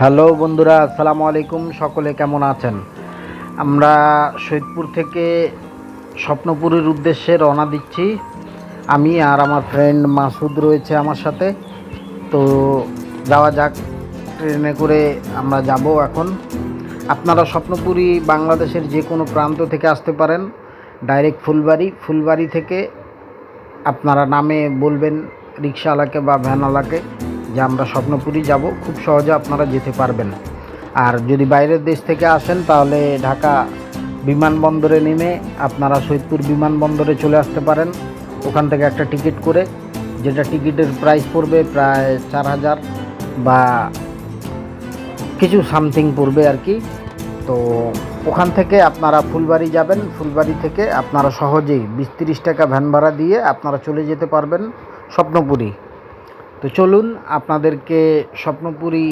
Hello বন্ধুরা, আসসালামু আলাইকুম। সকলে কেমন আছেন? আমরা সৈয়দপুর থেকে স্বপ্নপুরের উদ্দেশ্যে রওনা দিচ্ছি। আমি আর আমার ফ্রেন্ড মাসুদ রয়েছে আমার সাথে। তো যাওয়া যাক, ট্রেনে করে আমরা যাব এখন। আপনারা স্বপ্নপুরী বাংলাদেশের যে কোনো প্রান্ত থেকে আসতে পারেন। ডাইরেক্ট ফুলবাড়ি। ফুলবাড়ি থেকে আপনারা নামে বলবেন রিক্সাওয়ালাকে বা ভ্যানওয়ালাকে। যে আমরা স্বপ্নপুরী যাব, খুব সহজে আপনারা যেতে পারবেন। আর যদি বাইরের দেশ থেকে আসেন, তাহলে ঢাকা বিমানবন্দরে নেমে আপনারা সৈয়দপুর বিমানবন্দরে চলে আসতে পারেন। ওখান থেকে একটা টিকিট করে, যেটা টিকিটের প্রাইস পড়বে প্রায় চার হাজার বা কিছু সামথিং পড়বে আর কি। তো ওখান থেকে আপনারা ফুলবাড়ি যাবেন। ফুলবাড়ি থেকে আপনারা সহজেই বিশ টাকা ভ্যান ভাড়া দিয়ে আপনারা চলে যেতে পারবেন স্বপ্নপুরী। তো চলুন আপনাদেরকে স্বপ্নপুরী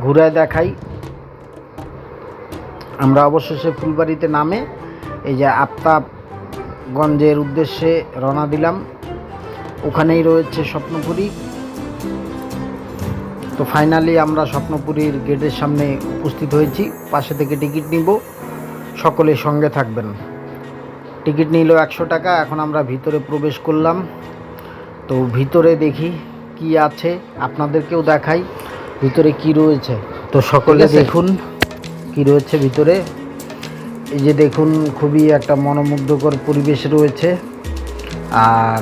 ঘুরে দেখাই। আমরা অবশেষে ফুলবাড়িতে নামে এই যে আফতাবগঞ্জের উদ্দেশ্যে রওনা দিলাম। ওখানেই রয়েছে স্বপ্নপুরী। তো ফাইনালি আমরা স্বপ্নপুরীর গেটের সামনে উপস্থিত হয়েছি। পাশে থেকে টিকিট নিব। সকলে সঙ্গে থাকবেন। টিকিট নিল একশো টাকা। এখন আমরা ভিতরে প্রবেশ করলাম। তো ভিতরে দেখি কি আছে আপনাদেরকেও দেখাই ভিতরে কি রয়েছে। তো সকলে দেখুন কি রয়েছে ভিতরে। এই যে দেখুন খুবই একটা মনোমুগ্ধকর পরিবেশ রয়েছে। আর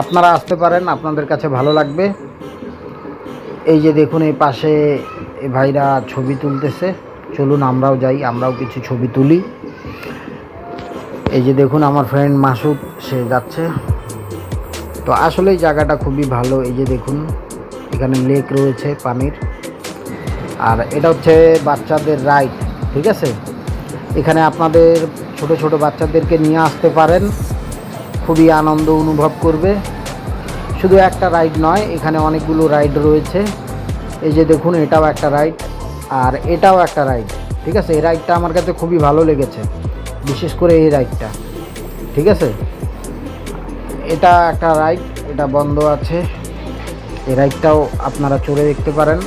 আপনারা আসতে পারেন আপনাদের কাছে ভালো লাগবে। এই যে দেখুন এই পাশে এই ভাইরা ছবি তুলতেছে। চলুন আমরাও যাই আমরাও কিছু ছবি তুলি। এই যে দেখুন আমার ফ্রেন্ড মাসুদ সে যাচ্ছে। তো আসলে জায়গাটা খুবই ভালো। এই যে দেখুন, এখানে লেক রয়েছে পানির। আর এটা হচ্ছে বাচ্চাদের রাইড ঠিক আছে? এখানে আপনাদের ছোট ছোট বাচ্চাদেরকে নিয়ে আসতে পারেন। খুবই আনন্দ অনুভব করবে। শুধু একটা রাইড নয়, এখানে অনেকগুলো রাইড রয়েছে। এই যে দেখুন, এটাও একটা রাইড আর এটাও একটা রাইড ঠিক আছে? এই রাইডটা আমার কাছে খুবই ভালো লেগেছে, বিশেষ করে এই রাইডটা ঠিক আছে? এটা একটা রাইড, এটা বন্ধ আছে। এই রাইডটাও আপনারা চড়ে দেখতে পারেন।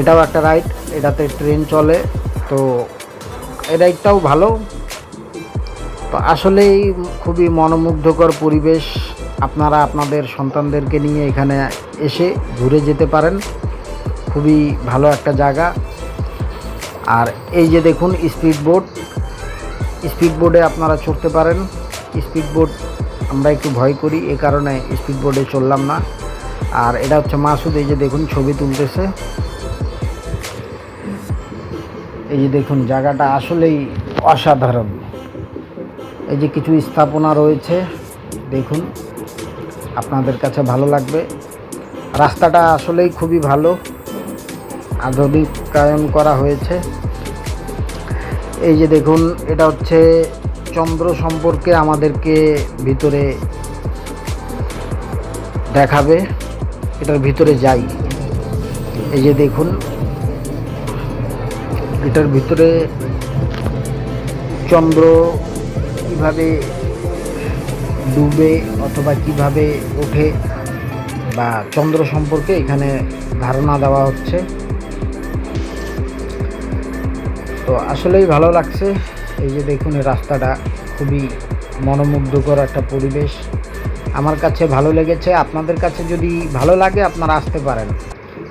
এটাও একটা রাইড, এটাতে ট্রেন চলে। তো এই রাইডটাও ভালো। তো আসলেই খুবই মনোমুগ্ধকর পরিবেশ আপনারা আপনাদের সন্তানদেরকে নিয়ে এখানে এসে ঘুরে যেতে পারেন। খুবই ভালো একটা জায়গা। আর এই যে দেখুন, স্পিড বোট। স্পিড বোর্ডে আপনারা চড়তে পারেন। স্পিড বোট আমরা একটু ভয় করি, এ কারণে স্পিড বোর্ডে চললাম না। আর এটা হচ্ছে মাসুদ, এই যে দেখুন ছবি তুলতেছে। এই যে দেখুন, জায়গাটা আসলেই অসাধারণ। এই যে কিছু স্থাপনা রয়েছে, দেখুন, আপনাদের কাছে ভালো লাগবে। রাস্তাটা আসলেই খুবই ভালো, আধুনিকায়ন করা হয়েছে। এই যে দেখুন, এটা হচ্ছে চন্দ্র সম্পর্কে আমাদেরকে ভিতরে দেখাবে, এটার ভিতরে যাই। এই যে দেখুন, এটার ভিতরে চন্দ্র কীভাবে ডুবে অথবা কীভাবে ওঠে বা চন্দ্র সম্পর্কে এখানে ধারণা দেওয়া হচ্ছে। তো আসলেই ভালো লাগছে। এই যে দেখুন, এই রাস্তাটা খুবই মনোমুগ্ধকর একটা পরিবেশ। আমার কাছে ভালো লেগেছে। আপনাদের কাছে যদি ভালো লাগে, আপনারা আসতে পারেন।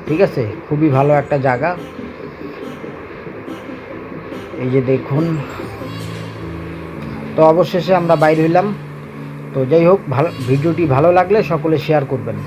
ঠিক আছে? খুবই ভালো একটা জায়গা। এই যে দেখুন, তো অবশেষে আমরা বাইর হইলাম। তো যাই হোক, ভালো ভিডিওটি ভালো লাগলে সকলে শেয়ার করবেন।